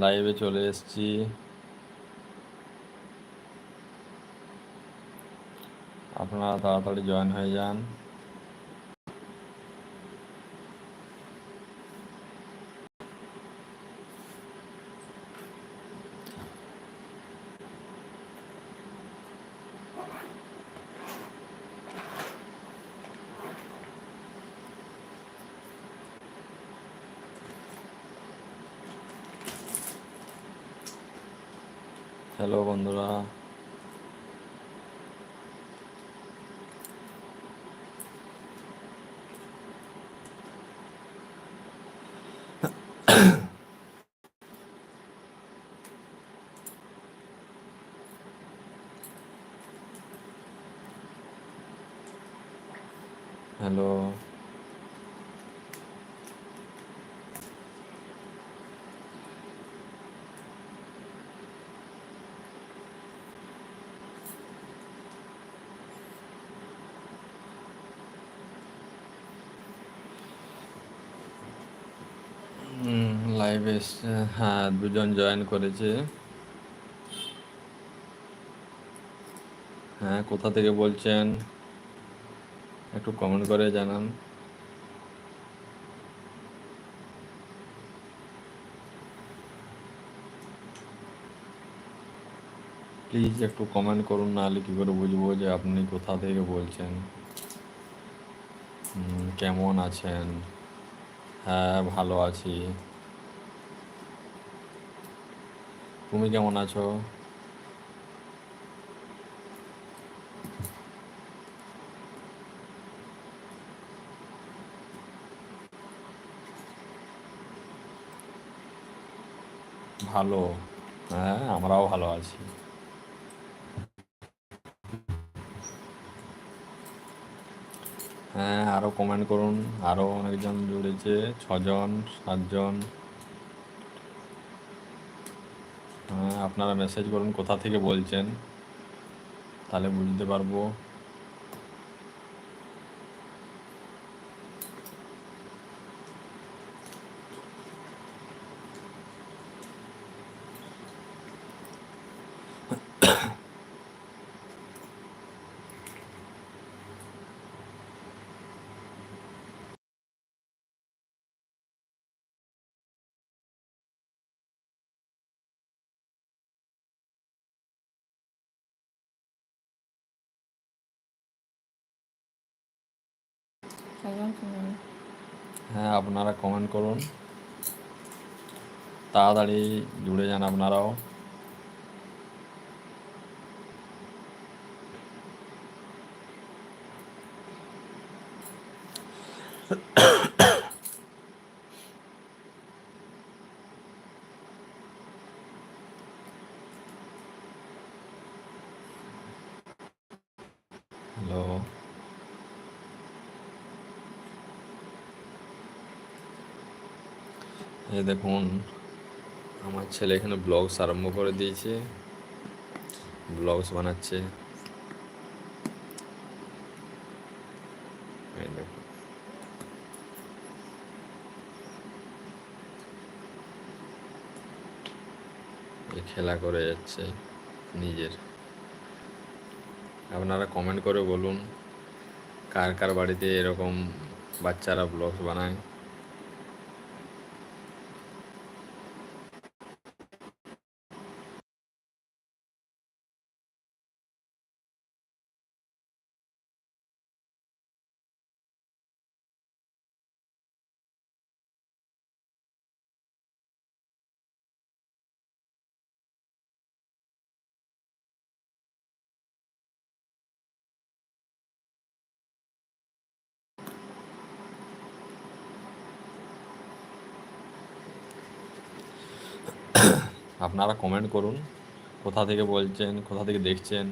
লাইভে চলে এসেছি। আপনারা তাড়াতাড়ি জয়েন হয়ে যান। 啦。Hello。লাইভে হ্যাঁ দুজন জয়েন করেছে। হ্যাঁ কোথা থেকে বলছেন? একটু কমেন্ট করে জানান। প্লিজ একটু কমেন্ট করুন, নাহলে কী করে বুঝব যে আপনি কোথা থেকে বলছেন? কেমন আছেন? হ্যাঁ ভালো আছি। তুমি কেমন আছো? ভালো। হ্যাঁ আমরাও ভালো আছি। হ্যাঁ আরও কমেন্ট করুন। আরও অনেকজন জুড়েছে, ছজন, সাতজন হ্যাঁ আপনারা মেসেজ করুন কোথা থেকে বলছেন? তাহলে বুঝতে পারব। হ্যাঁ আপনারা কমেন্ট করুন। তাড়াতাড়ি জুড়ে যান আপনারাও। দেখুন, আমার ছেলে এখানে ব্লগস আরম্ভ করে দিয়েছে। ব্লগস বানাচ্ছে। খেলা করে যাচ্ছে নিজের। আপনারা কমেন্ট করে বলুন, কার কার বাড়িতে এরকম বাচ্চারা ব্লগস বানায়। আপনারা কমেন্ট করুন। কোথা থেকে বলছেন, কোথা থেকে দেখছেন?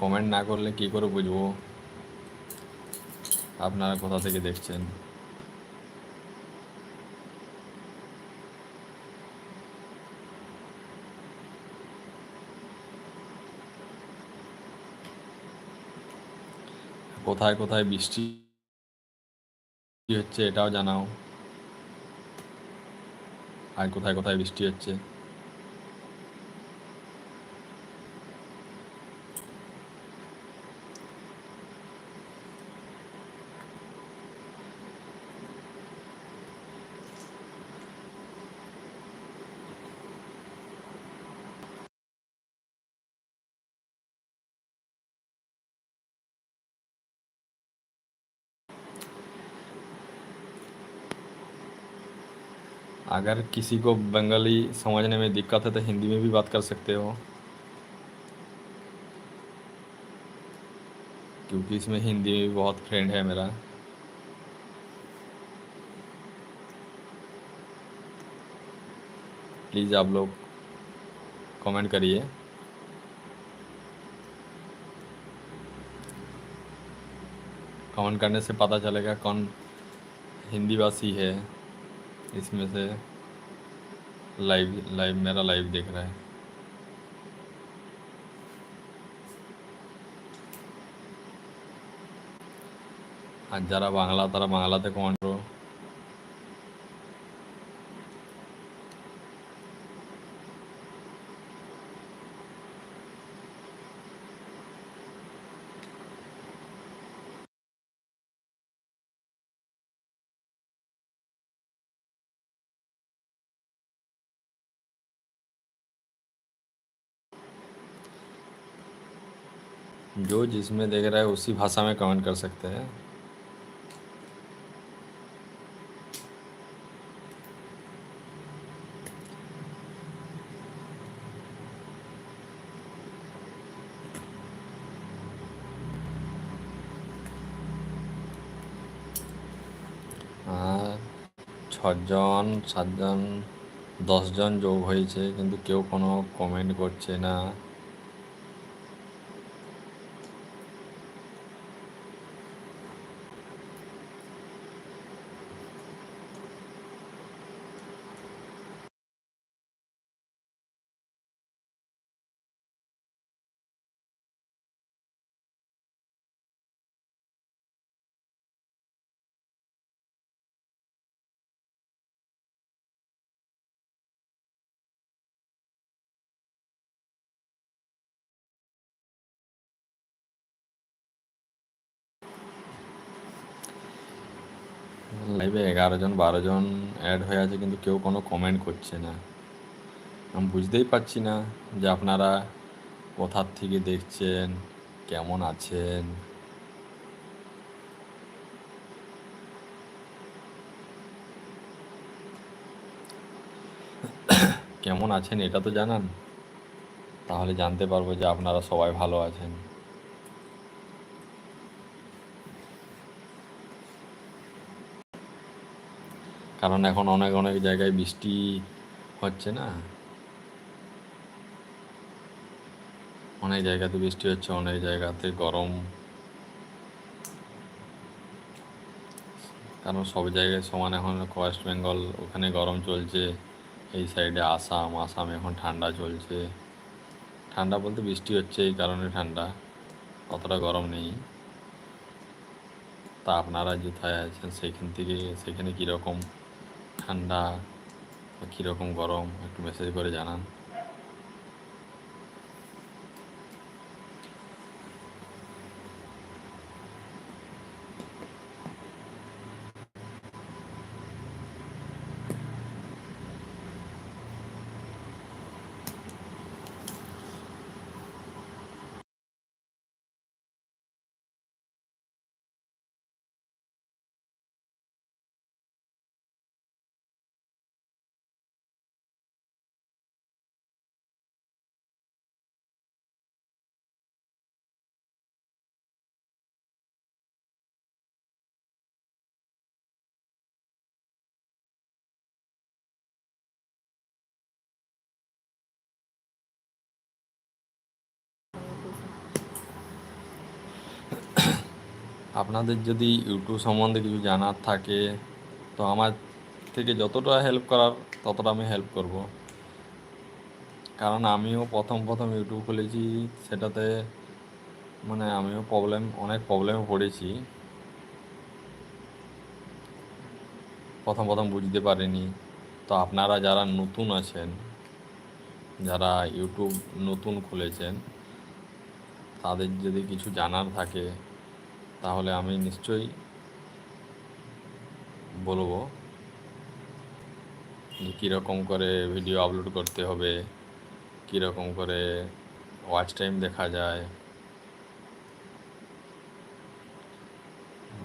কমেন্ট না করলে কি করে বুঝব? আপনারা কোথা থেকে দেখছেন? কোথায় কোথায় বৃষ্টি হচ্ছে এটাও জানাও। আর কোথায় কোথায় বৃষ্টি হচ্ছে? अगर किसी को बंगाली समझने में दिक्कत है तो हिंदी में भी बात कर सकते हो। क्योंकि इसमें हिंदी में भी बहुत फ्रेंड है मेरा। प्लीज़ आप लोग कमेंट करिए। कमेंट करने से पता चलेगा कौन हिंदी भाषी है। इसमें से लाइव लाइव मेरा लाइव देख रहा है। हाँ, जरा बांगला तरा बांगला तो कौन जो जिसमें देख रहा है उसी भाषा में कमेंट कर सकते हैं আর ছজন সাতজন দশজন যোগ হয়েছে কিন্তু কেউ কোনো কমেন্ট করছে না লাইভে এগারো জন, বারো জন অ্যাড হয়ে আছে, কিন্তু কেউ কোনো কমেন্ট করছে না। আমি বুঝতেই পারছি না যে আপনারা কোথার থেকে দেখছেন, কেমন আছেন। কেমন আছেন এটা তো জানান। তাহলে জানতে পারব যে আপনারা সবাই ভালো আছেন। কারণ এখন অনেক অনেক জায়গায় বৃষ্টি হচ্ছে না। অনেক জায়গাতে বৃষ্টি হচ্ছে, অনেক জায়গাতে গরম। কারণ সব জায়গায় সমান এখন ওয়েস্ট বেঙ্গল, ওখানে গরম চলছে। এই সাইডে আসাম আসাম এখন ঠান্ডা চলছে। ঠান্ডা বলতে বৃষ্টি হচ্ছে এই কারণে ঠান্ডা, অতটা গরম নেই। তা আপনারা যেথায় আছেন, সেখান থেকে, সেখানে কীরকম ঠান্ডা কীরকম গরম একটু মেসেজ করে জানান। আপনাদের যদি ইউটিউব সম্বন্ধে কিছু জানার থাকে, তো আমার থেকে যতটা হেল্প করার ততটা আমি হেল্প করব। কারণ আমিও প্রথম প্রথম ইউটিউব খুলেছি, সেটাতে মানে আমিও প্রবলেম অনেক প্রবলেমে পড়েছি। প্রথম প্রথম বুঝতে পারিনি। তো আপনারা যারা নতুন আছেন, যারা ইউটিউব নতুন খুলেছেন, তাদের যদি কিছু জানার থাকে তাহলে আমি নিশ্চয়ই বলব যে কীরকম করে ভিডিও আপলোড করতে হবে, কীরকম করে ওয়াচ টাইম দেখা যায়।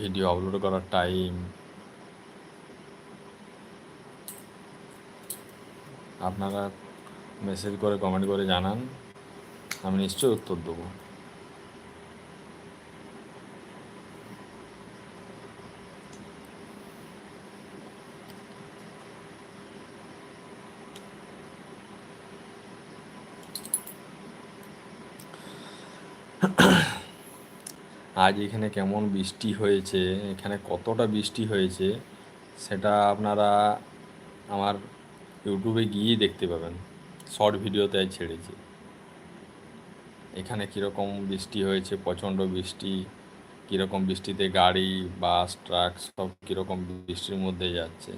ভিডিও আপলোড করার টাইম আপনারা মেসেজ করে কমেন্ট করে জানান, আমি নিশ্চয়ই উত্তর দেবো। আজ এখানে কেমন বৃষ্টি হয়েছে, এখানে কতটা বৃষ্টি হয়েছে, সেটা আপনারা আমার ইউটিউবে গিয়েই দেখতে পাবেন। শর্ট ভিডিওতে ছেড়েছি। এখানে কীরকম বৃষ্টি হয়েছে, প্রচণ্ড বৃষ্টি, কীরকম বৃষ্টিতে গাড়ি, বাস, ট্রাক সব কীরকম বৃষ্টির মধ্যে যাচ্ছে।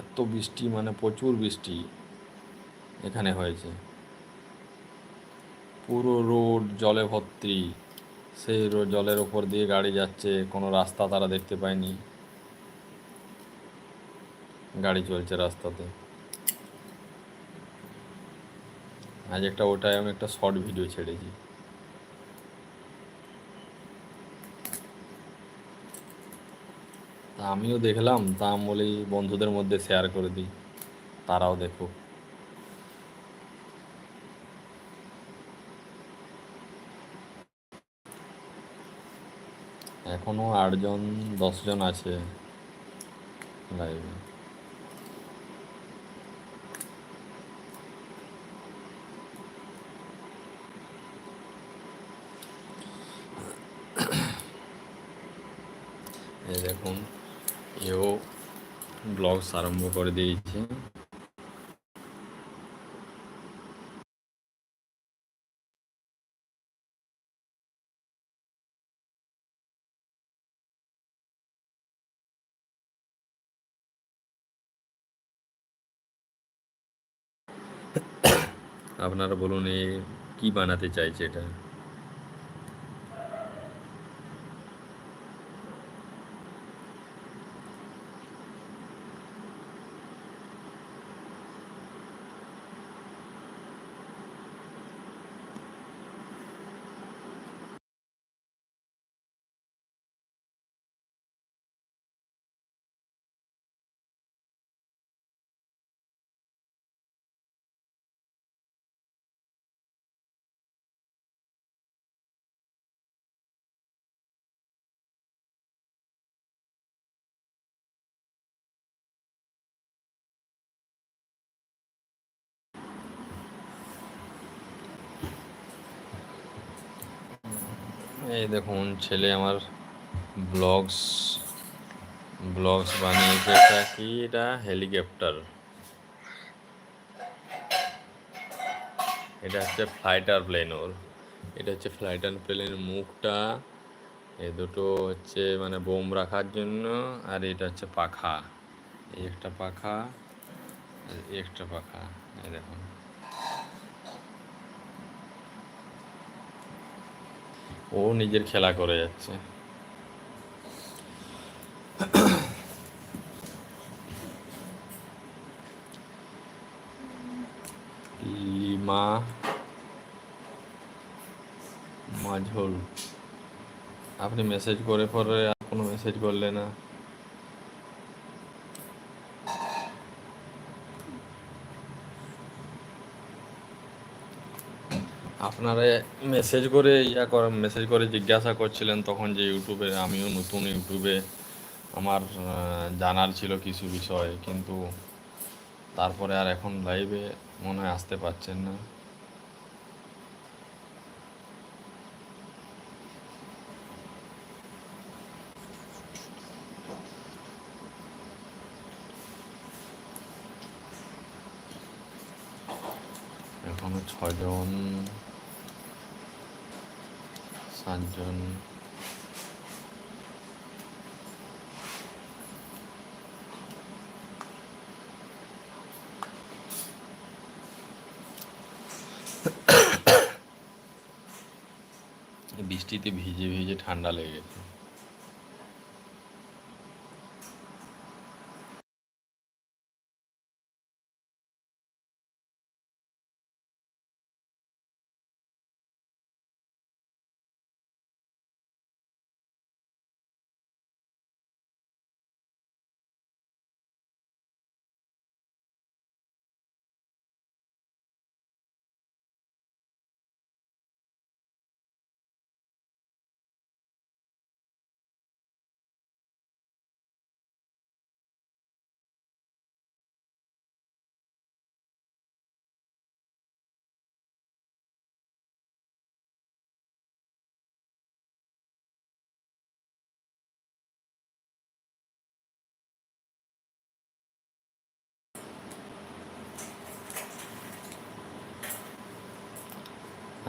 এত বৃষ্টি মানে প্রচুর বৃষ্টি এখানে হয়েছে। পুরো রোড জলে ভর্তি। সেই জলের ওপর দিয়ে গাড়ি যাচ্ছে, কোনো রাস্তা তারা দেখতে পায়নি। গাড়ি চলছে রাস্তাতে। আজ একটা ওটাই আমি একটা শর্ট ভিডিও ছেড়েছি। তা আমিও দেখলাম, তা বলি বন্ধুদের মধ্যে শেয়ার করে দিই, তারাও দেখুক। এখনও আটজন দশজন আছে লাইভে এই দেখুন এও ব্লগস আরম্ভ করে দিয়েছে। আপনারা বলুন এ কী বানাতে চাইছে এটা? এই দেখুন, ছেলে আমার ব্লগস ব্লগস বানিয়েছে। এটা কি? এটা হেলিকপ্টার এটা হচ্ছে ফ্লাইটার প্লেন ওর। এটা হচ্ছে ফ্লাইটার প্লেনের মুখটা। এ দুটো হচ্ছে মানে বোম রাখার জন্য, আর এটা হচ্ছে পাখা। একটা পাখা একটা পাখা। এই দেখুন। ও নিজের খেলা করে যাচ্ছে। লিমা মাঝোল আপনি মেসেজ করে পরে আর কোনো মেসেজ করলে না। আপনারা মেসেজ করে, ইয়া কর মেসেজ করে জিজ্ঞাসা করছিলেন তখন যে ইউটিউবে, আমিও নতুন ইউটিউবে আমার জানার ছিল কিছু বিষয়, কিন্তু তারপরে আর এখন লাইভে মনে হয় আসতে পারছেন না। এখনও ছজন সাতজন। বৃষ্টিতে ভিজে ভিজে ঠান্ডা লেগে গেছে।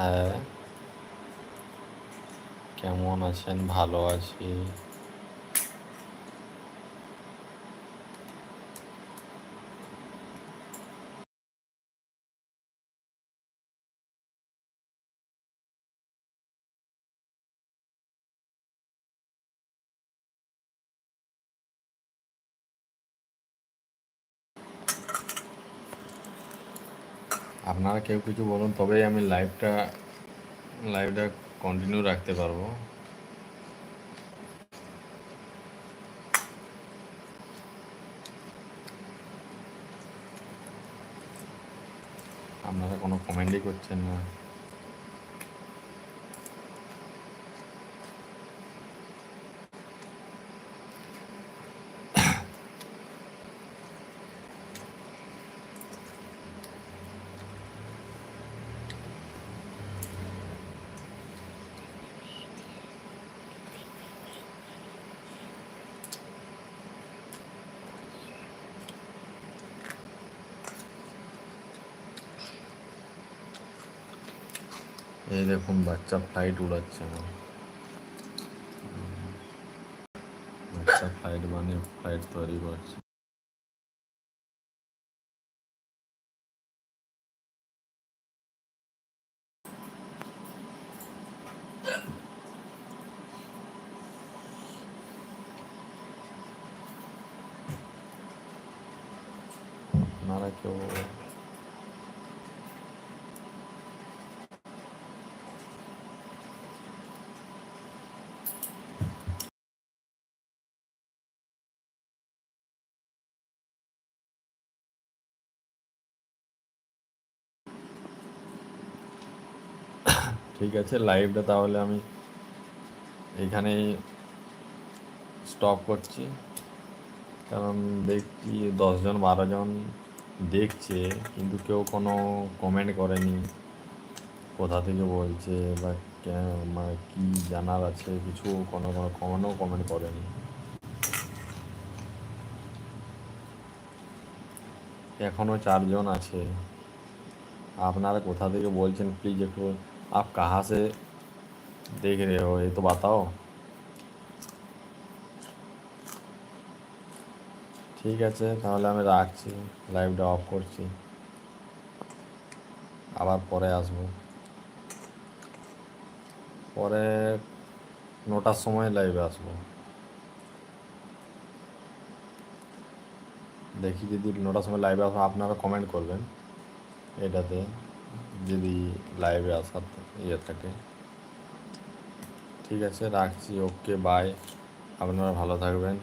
হ্যাঁ কেমন আছেন? ভালো আছি। আপনারা কেউ কিছু বলুন, তবেই আমি লাইভটা লাইভটা কন্টিনিউ রাখতে পারব। আপনারা কোনো কমেন্টই করছেন না। এই দেখুন বাচ্চা ফ্লাইট উড়াচ্ছে আমার বাচ্চা ফ্লাইট বানিয়ে ফ্লাইট তৈরি করছে আপনারা কেউ ঠিক আছে লাইভটা তাহলে আমি এখানেই স্টপ করছি। কারণ দেখছি দশজন বারোজন দেখছে, কিন্তু কেউ কোনো কমেন্ট করেনি। কোথা থেকে বলছে বা মানে কী জানার আছে, কিছু কোনো কোনো কোনো কমেন্ট করেনি। এখনও চারজন আছে। আপনারা কোথা থেকে বলছেন প্লিজ একটু आप कहाँ से देख रहे हो ये तो बताओ ঠিক আছে তাহলে আমি রাখছি লাইভটা অফ করছি আবার পরে আসবো পরে নটার সময় লাইভে আসবো দেখি যদি নটার সময় লাইভে আসবো আপনারা কমেন্ট করবেন এটাতে যদি লাইভে আসার ইয়ে থাকে। ঠিক আছে রাখছি ওকে বাই আপনারা ভালো থাকবেন।